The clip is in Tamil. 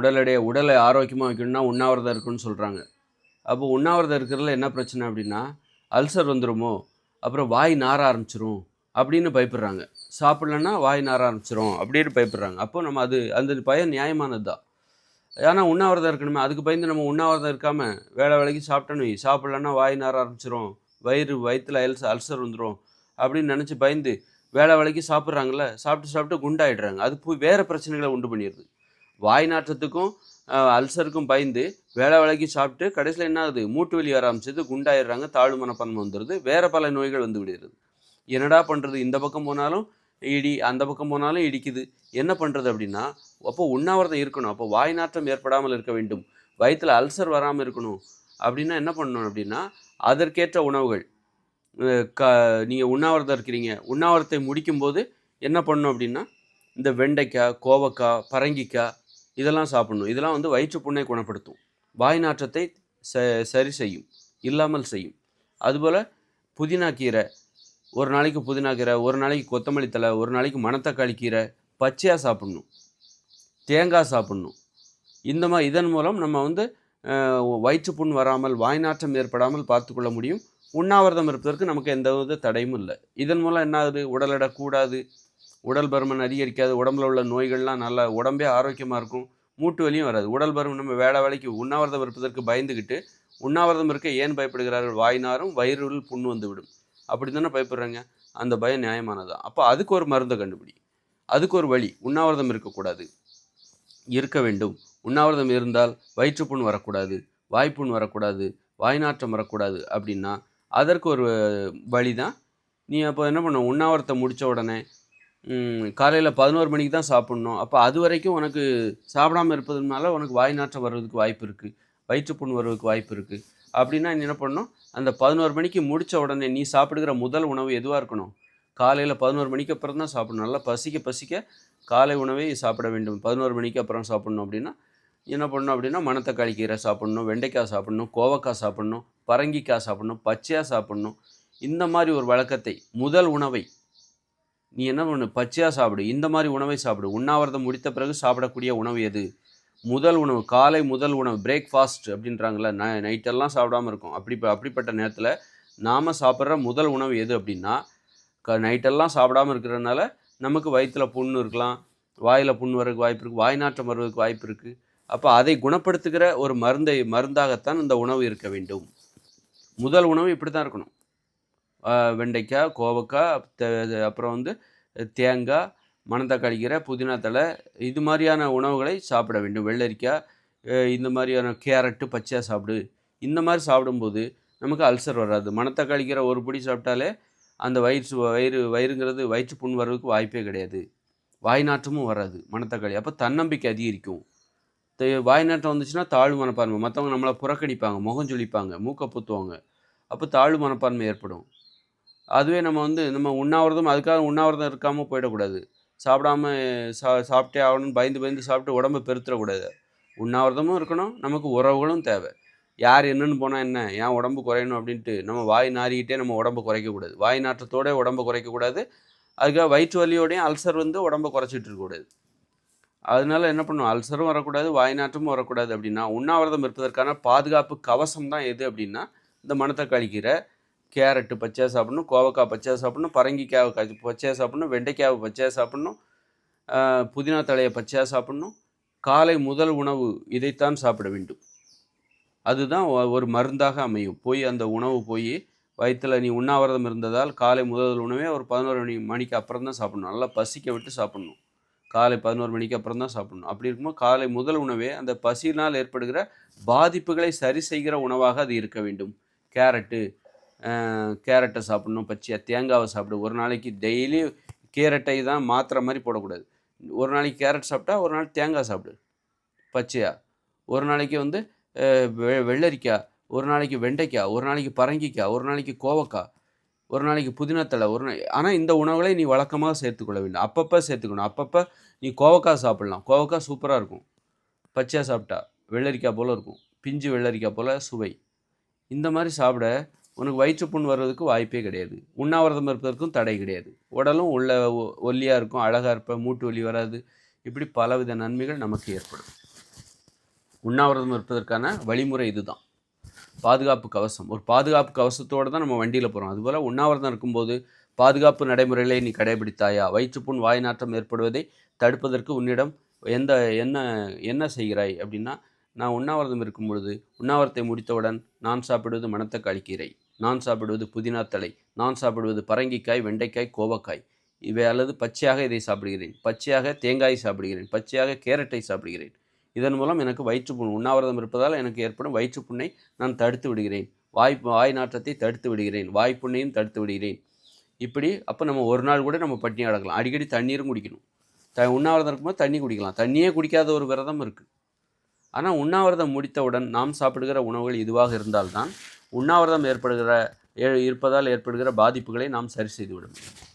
உடல் எடையை உடலை ஆரோக்கியமாக வைக்கணும்னா உண்ணாவிரதம் இருக்குன்னு சொல்கிறாங்க அப்போ உண்ணாவிரதம் இருக்கிறதுல என்ன பிரச்சனை அப்படின்னா அல்சர் வந்துடுமோ அப்புறம் வாய் நார ஆரம்பிச்சிரும் அப்படின்னு பயப்படுறாங்க. சாப்பிட்லன்னா வாய் நார ஆரம்பிச்சிரும் அப்படின்னு பயப்படுறாங்க. அப்போ நம்ம அது அந்த பயம் நியாயமானது தான் ஏன்னா உண்ணாவிரதம் இருக்கணுமே அதுக்கு பயந்து நம்ம உண்ணாவிரதம் இருக்காமல் வேலை வேலைக்கு சாப்பிட்டோன்னு சாப்பிட்லன்னா வாய் நார ஆரம்பிச்சிரும் வயிறு வயிற்றில் அல்ச அல்சர் வந்துடும் அப்படின்னு நினச்சி பயந்து வேலை வேலைக்கு சாப்பிட்றாங்களே சாப்பிட்டு சாப்பிட்டு குண்டாயிடுறாங்க. அது போய் வேறு பிரச்சனைகளை உண்டு பண்ணிடுது. வாய் நாற்றத்துக்கும் அல்சருக்கும் பயந்து வேலை வேலைக்கு சாப்பிட்டு கடைசியில் என்ன ஆகுது மூட்டு வலி வர ஆரம்பிச்சது குண்டாயிடுறாங்க தாழ்வு மனப்பான்மை வந்துடுது வேறு பல நோய்கள் வந்து விடுகிறது. என்னடா பண்ணுறது இந்த பக்கம் போனாலும் இடி அந்த பக்கம் போனாலும் இடிக்குது. என்ன பண்ணுறது அப்படின்னா அப்போ உண்ணாவிரதம் இருக்கணும். அப்போ வாய் நாற்றம் ஏற்படாமல் இருக்க வேண்டும். வயிற்றில் அல்சர் வராமல் இருக்கணும். அப்படின்னா என்ன பண்ணணும் அப்படின்னா அதற்கேற்ற உணவுகள். க நீங்கள் உண்ணாவிரதம் இருக்கிறீங்க. உண்ணாவிரத்தை முடிக்கும்போது என்ன பண்ணணும் அப்படின்னா இந்த வெண்டைக்காய் கோவக்காய் பரங்கிக்காய் இதெல்லாம் சாப்பிடணும். இதெல்லாம் வந்து வயிற்று புண்ணை குணப்படுத்தும். வாய் நாற்றத்தை ச சரி செய்யும். இல்லாமல் செய்யும். அதுபோல் புதினா கீரை ஒரு நாளைக்கு புதினா கீரை ஒரு நாளைக்கு கொத்தமல்லி தழை ஒரு நாளைக்கு மணத்தக்காளி கீரை பச்சையாக சாப்பிடணும். தேங்காய் சாப்பிடணும். இந்த மாதிரி இதன் மூலம் நம்ம வந்து வயிற்றுப்புண் வராமல் வாய் நாற்றம் ஏற்படாமல் பார்த்துக்கொள்ள முடியும். உண்ணாவிரதம் இருப்பதற்கு நமக்கு எந்த வித தடையும் இல்லை. இதன் மூலம் என்ன ஆகுது? உடல் எடை கூடாது. உடல் பருமன் அதிகரிக்காது உடம்புல உள்ள நோய்கள்லாம் நல்லா உடம்பே ஆரோக்கியமாக இருக்கும். மூட்டு வலியும் வராது. உடல் பருமன் நம்ம வேலை வேலைக்கு உண்ணாவிரதம் இருப்பதற்கு பயந்துக்கிட்டு உண்ணாவிரதம் இருக்க ஏன் பயப்படுகிறார்கள்? வாய்னாரும் வயிறுள் புண் வந்துவிடும். அப்படி தானே பயப்படுறாங்க? அந்த பயம் நியாயமானதான் அப்போ அதுக்கு ஒரு மருந்தை கண்டுபிடி. அதுக்கு ஒரு வழி. உண்ணாவிரதம் இருக்கக்கூடாது. இருக்க வேண்டும். உண்ணாவிரதம் இருந்தால் வயிற்றுப்புண் வரக்கூடாது வாய்ப்புண் வரக்கூடாது வாய்நாற்றம் வரக்கூடாது அப்படின்னா அதற்கு ஒரு வழி தான் நீ அப்போ என்ன பண்ண உண்ணாவிரத்தை முடித்த உடனே காலையில் பதினோரு மணிக்கு தான் சாப்பிட்ணும். அப்போ அது வரைக்கும் உனக்கு சாப்பிடாமல் இருப்பதுனால உனக்கு வாய் நாற்றம் வர்றதுக்கு வாய்ப்பு இருக்குது வயிற்றுப்புண் வர்றதுக்கு வாய்ப்பு இருக்குது அப்படின்னா என்ன பண்ணணும்? அந்த பதினோரு மணிக்கு முடித்த உடனே நீ சாப்பிடுகிற முதல் உணவு எதுவாக இருக்கணும்? காலையில் பதினோரு மணிக்கு அப்புறம் தான் சாப்பிடணும். நல்லா பசிக்க பசிக்க காலை உணவை சாப்பிட வேண்டும். பதினோரு மணிக்கு அப்புறம் சாப்பிட்ணும் அப்படின்னா என்ன பண்ணணும் அப்படின்னா மணத்தக்காளி கீரை சாப்பிட்ணும் வெண்டைக்காய் சாப்பிட்ணும் கோவக்காய் சாப்பிட்ணும் பரங்கிக்காய் சாப்பிட்ணும் பச்சையாக சாப்பிட்ணும். இந்த மாதிரி ஒரு வழக்கத்தை முதல் உணவை நீ என்ன பண்ணு? பச்சையாக சாப்பிடு. இந்த மாதிரி உணவை சாப்பிடு. உண்ணாவிரதம் முடித்த பிறகு சாப்பிடக்கூடிய உணவு எது? முதல் உணவு. காலை முதல் உணவு. பிரேக்ஃபாஸ்ட் அப்படின்றாங்கல்ல. ந நைட்டெல்லாம் சாப்பிடாம இருக்கும். அப்படி அப்படிப்பட்ட நேரத்தில் நாம் சாப்பிட்ற முதல் உணவு எது அப்படின்னா க நைட்டெல்லாம் சாப்பிடாம இருக்கிறதுனால நமக்கு வயிற்றில் புண்ணு இருக்கலாம். வாயில் புண் வரதுக்கு வாய்ப்பு இருக்குது வாய் நாற்றம் வருவதற்கு வாய்ப்பு இருக்குது அப்போ அதை குணப்படுத்துகிற ஒரு மருந்தை மருந்தாகத்தான் இந்த உணவு இருக்க வேண்டும். முதல் உணவு இப்படி தான் இருக்கணும் வெண்டைக்காய் கோவக்காய் தே- அப்புறம் வந்து தேங்காய் மணத்தக்காளி கீரை புதினா தழை இது மாதிரியான உணவுகளை சாப்பிட வேண்டும். வெள்ளரிக்காய் இந்த மாதிரியான கேரட்டு பச்சையாக சாப்பிடு. இந்த மாதிரி சாப்பிடும்போது நமக்கு அல்சர் வராது. மணத்தக்காளி கீரை ஒரு பிடி சாப்பிட்டாலே அந்த வயிற்று வயிறு வயிறுங்கிறது வயிற்று புண் வர்றதுக்கு வாய்ப்பே கிடையாது. வாய் நாற்றமும் வராது மணத்தக்காளி. அப்போ தன்னம்பிக்கை அதிகரிக்கும். தே- வாய் வந்துச்சுன்னா தாழ்வு மனப்பான்மை. மற்றவங்க நம்மளை புறக்கணிப்பாங்க முகம் சொல்லிப்பாங்க மூக்கை புத்துவாங்க. அப்போ தாழ்வு மனப்பான்மை ஏற்படும். அதுவே நம்ம வந்து நம்ம உண்ணாவிரதம் அதுக்காக உண்ணாவிரதம் இருக்காமல் போயிடக்கூடாது. சாப்பிடாம சா சாப்பிட்டே ஆகணும்னு பயந்து பயந்து சாப்பிட்டு உடம்பை பெருத்துறக்கூடாது. உண்ணாவிரதமும் இருக்கணும் நமக்கு உறவுகளும் தேவை. யார் என்னன்னு போனால் என்ன? ஏன் உடம்பு குறையணும் அப்படின்ட்டு நம்ம வாய் நாறிக்கிட்டே நம்ம உடம்பு குறைக்கக்கூடாது. வாய் நாற்றத்தோட உடம்பை குறைக்கக்கூடாது. அதுக்காக வயிற்று வலியோடையும் அல்சர் வந்து உடம்பை குறைச்சிட்டு இருக்கக்கூடாது அதனால என்ன பண்ணும்? அல்சரும் வரக்கூடாது வாய் நாற்றமும் வரக்கூடாது அப்படின்னா உண்ணாவிரதம் இருப்பதற்கான பாதுகாப்பு கவசம் தான் எது அப்படின்னா இந்த மனத்தை கழிக்கிற கேரட்டு பச்சையாக சாப்பிட்ணும் கோவக்காய் பச்சையாக சாப்பிட்ணும் பரங்கிக்காய் க- பச்சையாக சாப்பிட்ணும் வெண்டைக்காய் பச்சையாக சாப்பிட்ணும் புதினா தழையை பச்சையாக சாப்பிட்ணும். காலை முதல் உணவு இதைத்தான் சாப்பிட வேண்டும். அதுதான் ஒரு மருந்தாக அமையும். போய் அந்த உணவு போய் வயிற்றில் நீ உண்ணாவிரதம் இருந்ததால் காலை முதல் உணவே ஒரு பதினோரு மணி மணிக்கு அப்புறம் தான் சாப்பிடணும். நல்லா பசிக்க விட்டு சாப்பிட்ணும். காலை பதினோரு மணிக்கு அப்புறம் தான் சாப்பிடணும். அப்படி இருக்கும்போது காலை முதல் உணவே அந்த பசியினால் ஏற்படுகிற பாதிப்புகளை சரி செய்கிற உணவாக அது இருக்க வேண்டும். கேரட்டு கேரட்டை சாப்பிடணும் பச்சையாக தேங்காவை சாப்பிடு. ஒரு நாளைக்கு டெய்லி கேரட்டை தான் மாத்திரை மாதிரி போடக்கூடாது. ஒரு நாளைக்கு கேரட் சாப்பிட்டா ஒரு நாள் தேங்காய் சாப்பிடு. பச்சையாக ஒரு நாளைக்கு வந்து வெ- வெள்ளரிக்காய் ஒரு நாளைக்கு வெண்டைக்காய் ஒரு நாளைக்கு பரங்கிக்காய் ஒரு நாளைக்கு கோவக்காய் ஒரு நாளைக்கு புதினத்தலை ஒரு நாள் ஆனால் இந்த உணவுகளை நீ வழக்கமாக சேர்த்துக்கொள்ள வேண்டும். அப்பப்போ சேர்த்துக்கணும். அப்பப்போ நீ கோவக்காய் சாப்பிட்லாம். கோவக்காய் சூப்பராக இருக்கும். பச்சையாக சாப்பிட்டா வெள்ளரிக்காய் போல் இருக்கும். பிஞ்சு வெள்ளரிக்காய் போல் சுவை. இந்த மாதிரி சாப்பிட உனக்கு வயிற்றுப்புண் வர்றதுக்கு வாய்ப்பே கிடையாது. உண்ணாவிரதம் இருப்பதற்கும் தடை கிடையாது. உடலும் உள்ள ஒல்லியாக இருக்கும் அழகாக இருப்ப மூட்டு வலி வராது. இப்படி பலவித நன்மைகள் நமக்கு ஏற்படும். உண்ணாவிரதம் இருப்பதற்கான வழிமுறை இதுதான். பாதுகாப்பு கவசம். ஒரு பாதுகாப்பு கவசத்தோடு தான் நம்ம வண்டியில் போகிறோம் அதுபோல் உண்ணாவிரதம் இருக்கும்போது பாதுகாப்பு நடைமுறைகளை நீ கடைபிடித்தாயா? வயிற்றுப்புண் வாய் நாற்றம் ஏற்படுவதை தடுப்பதற்கு உன்னிடம் எந்த என்ன என்ன செய்கிறாய் அப்படின்னா நான் உண்ணாவிரதம் இருக்கும் பொழுது உண்ணாவிரத்தை முடித்தவுடன் நான் சாப்பிடுவது மனத்தை கழிக்கிறேன் நான் சாப்பிடுவது புதினா தலை நான் சாப்பிடுவது பரங்கிக்காய் வெண்டைக்காய் கோவக்காய். இவை அல்லது பச்சையாக இதை சாப்பிடுகிறேன். பச்சையாக தேங்காய் சாப்பிடுகிறேன். பச்சையாக கேரட்டை சாப்பிடுகிறேன். இதன் மூலம் எனக்கு வயிற்றுப்புண் உண்ணாவிரதம் இருப்பதால் எனக்கு ஏற்படும் வயிற்றுப்புண்ணை நான் தடுத்து விடுகிறேன். வாய் வாய் நாற்றத்தை தடுத்து விடுகிறேன். வாய்ப்புண்ணையும் தடுத்து விடுகிறேன். இப்படி அப்போ நம்ம ஒரு நாள் கூட நம்ம பட்டினி அடக்கலாம் அடிக்கடி தண்ணீரும் குடிக்கணும். த உண்ணாவிரதம் இருக்கும்போது தண்ணி குடிக்கலாம். தண்ணியே குடிக்காத ஒரு விரதம் இருக்குது ஆனால் உண்ணாவிரதம் முடித்தவுடன் நாம் சாப்பிடுகிற உணவுகள் இதுவாக இருந்தால்தான் உண்ணாவிரதம் ஏற்படுகிற ஏ- இருப்பதால் ஏற்படுகிற பாதிப்புகளை நாம் சரி செய்துவிடும் முடியும்.